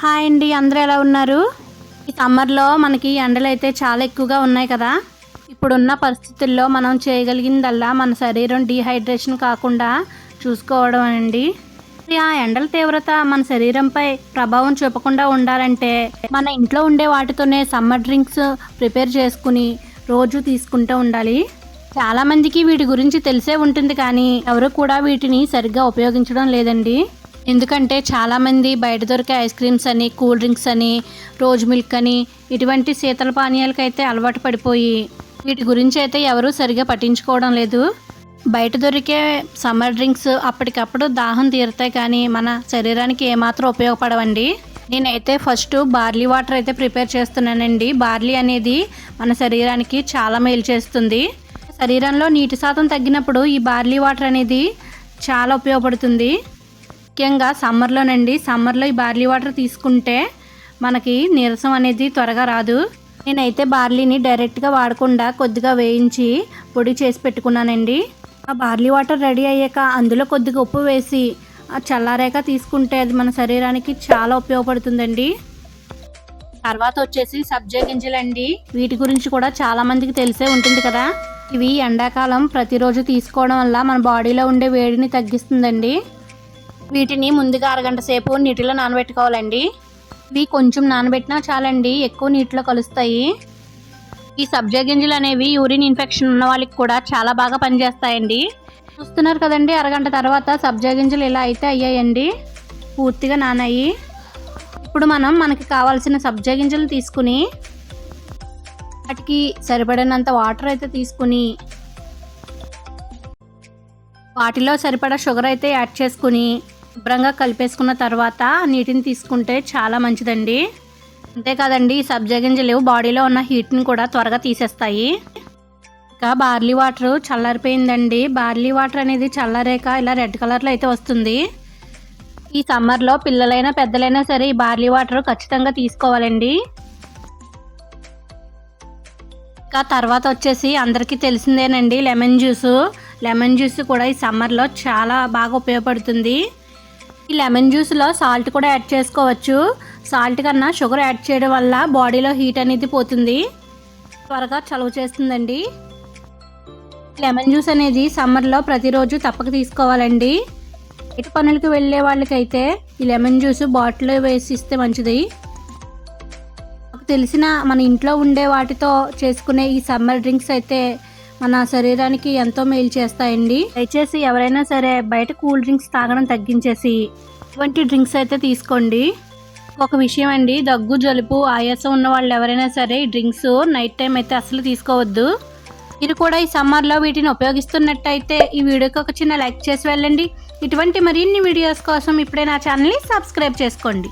Hi అండి అందరూ ఎలా ఉన్నారు? ఈ సమ్మర్లో మనకి ఎండలు అయితే చాలా ఎక్కువగా ఉన్నాయి కదా. ఇప్పుడున్న పరిస్థితుల్లో మనం చేయగలిగిందల్లా మన శరీరం డీహైడ్రేషన్ కాకుండా చూసుకోవడం అండి. ఆ ఎండల తీవ్రత మన శరీరంపై ప్రభావం చూపకుండా ఉండాలంటే మన ఇంట్లో ఉండే వాటితోనే సమ్మర్ డ్రింక్స్ ప్రిపేర్ చేసుకుని రోజు తీసుకుంటూ ఉండాలి. చాలామందికి వీటి గురించి తెలిసే ఉంటుంది కానీ ఎవరు కూడా వీటిని సరిగ్గా ఉపయోగించడం లేదండి. ఎందుకంటే చాలామంది బయట దొరికే ఐస్ క్రీమ్స్ అని కూల్ డ్రింక్స్ అని రోజ్ మిల్క్ అని ఇటువంటి శీతల పానీయాలకైతే అలవాటు పడిపోయి వీటి గురించి అయితే ఎవరూ సరిగా పట్టించుకోవడం లేదు. బయట దొరికే సమ్మర్ డ్రింక్స్ అప్పటికప్పుడు దాహం తీరుతాయి కానీ మన శరీరానికి ఏమాత్రం ఉపయోగపడవండి. నేనైతే ఫస్ట్ బార్లీ వాటర్ అయితే ప్రిపేర్ చేస్తున్నానండి. బార్లీ అనేది మన శరీరానికి చాలా మేలు చేస్తుంది. శరీరంలో నీటి శాతం తగ్గినప్పుడు ఈ బార్లీ వాటర్ అనేది చాలా ఉపయోగపడుతుంది. ముఖ్యంగా సమ్మర్లోనండి. సమ్మర్లో ఈ బార్లీ వాటర్ తీసుకుంటే మనకి నీరసం అనేది త్వరగా రాదు. నేనైతే బార్లీని డైరెక్ట్గా వాడకుండా కొద్దిగా వేయించి పొడి చేసి పెట్టుకున్నానండి. ఆ బార్లీ వాటర్ రెడీ అయ్యాక అందులో కొద్దిగా ఉప్పు వేసి ఆ చల్లారాక తీసుకుంటే అది మన శరీరానికి చాలా ఉపయోగపడుతుందండి. తర్వాత వచ్చేసి సబ్జా గింజలండి. వీటి గురించి కూడా చాలామందికి తెలిసే ఉంటుంది కదా. ఇవి ఎండాకాలం ప్రతిరోజు తీసుకోవడం వల్ల మన బాడీలో ఉండే వేడిని తగ్గిస్తుందండి. వీటిని ముందుగా అరగంట సేపు నీటిలో నానబెట్టుకోవాలండి. ఇవి కొంచెం నానబెట్టినా చాలండి ఎక్కువ నీటిలో కలుస్తాయి. ఈ సబ్జా గింజలు అనేవి యూరిన్ ఇన్ఫెక్షన్ ఉన్న వాళ్ళకి కూడా చాలా బాగా పనిచేస్తాయండి. చూస్తున్నారు కదండి అరగంట తర్వాత సబ్జా గింజలు ఇలా అయితే అయ్యాయండి పూర్తిగా నానాయి. ఇప్పుడు మనం మనకి కావాల్సిన సబ్జా గింజలు తీసుకుని వాటికి సరిపడినంత వాటర్ అయితే తీసుకుని వాటిలో సరిపడా షుగర్ అయితే యాడ్ చేసుకుని శుభ్రంగా కలిపేసుకున్న తర్వాత నీటిని తీసుకుంటే చాలా మంచిదండి. అంతేకాదండి ఈ సబ్జా గింజలు బాడీలో ఉన్న హీట్ని కూడా త్వరగా తీసేస్తాయి. ఇంకా బార్లీ వాటర్ చల్లారిపోయిందండి. బార్లీ వాటర్ అనేది చల్లారాక ఇలా రెడ్ కలర్లో అయితే వస్తుంది. ఈ సమ్మర్లో పిల్లలైనా పెద్దలైనా సరే ఈ బార్లీ వాటర్ ఖచ్చితంగా తీసుకోవాలండి. ఇంకా తర్వాత వచ్చేసి అందరికీ తెలిసిందేనండి లెమన్ జ్యూస్. లెమన్ జ్యూస్ కూడా ఈ సమ్మర్లో చాలా బాగా ఉపయోగపడుతుంది. ఈ లెమన్ జ్యూస్లో సాల్ట్ కూడా యాడ్ చేసుకోవచ్చు. సాల్ట్ కన్నా షుగర్ యాడ్ చేయడం వల్ల బాడీలో హీట్ అనేది పోతుంది. త్వరగా చలువ చేస్తుందండి. లెమన్ జ్యూస్ అనేది సమ్మర్లో ప్రతిరోజు తప్పక తీసుకోవాలండి. ఇటు పనులకు వెళ్ళే వాళ్ళకైతే ఈ లెమన్ జ్యూస్ బాటిల్లో వేసి ఇస్తే మంచిది. నాకు తెలిసిన మన ఇంట్లో ఉండే వాటితో చేసుకునే ఈ సమ్మర్ డ్రింక్స్ అయితే మన శరీరానికి ఎంతో మేలు చేస్తాయండి. దయచేసి ఎవరైనా సరే బయట కూల్ డ్రింక్స్ తాగడం తగ్గించేసి ఇటువంటి డ్రింక్స్ అయితే తీసుకోండి. ఒక విషయం అండి దగ్గు జలుబు ఆయాసం ఉన్న వాళ్ళు ఎవరైనా సరే ఈ డ్రింక్స్ నైట్ టైం అయితే అసలు తీసుకోవద్దు. మీరు కూడా ఈ సమ్మర్లో వీటిని ఉపయోగిస్తున్నట్టయితే ఈ వీడియోకి ఒక చిన్న లైక్ చేసి వెళ్ళండి. ఇటువంటి మరిన్ని వీడియోస్ కోసం ఇప్పుడే నా ఛానల్ని సబ్స్క్రైబ్ చేసుకోండి.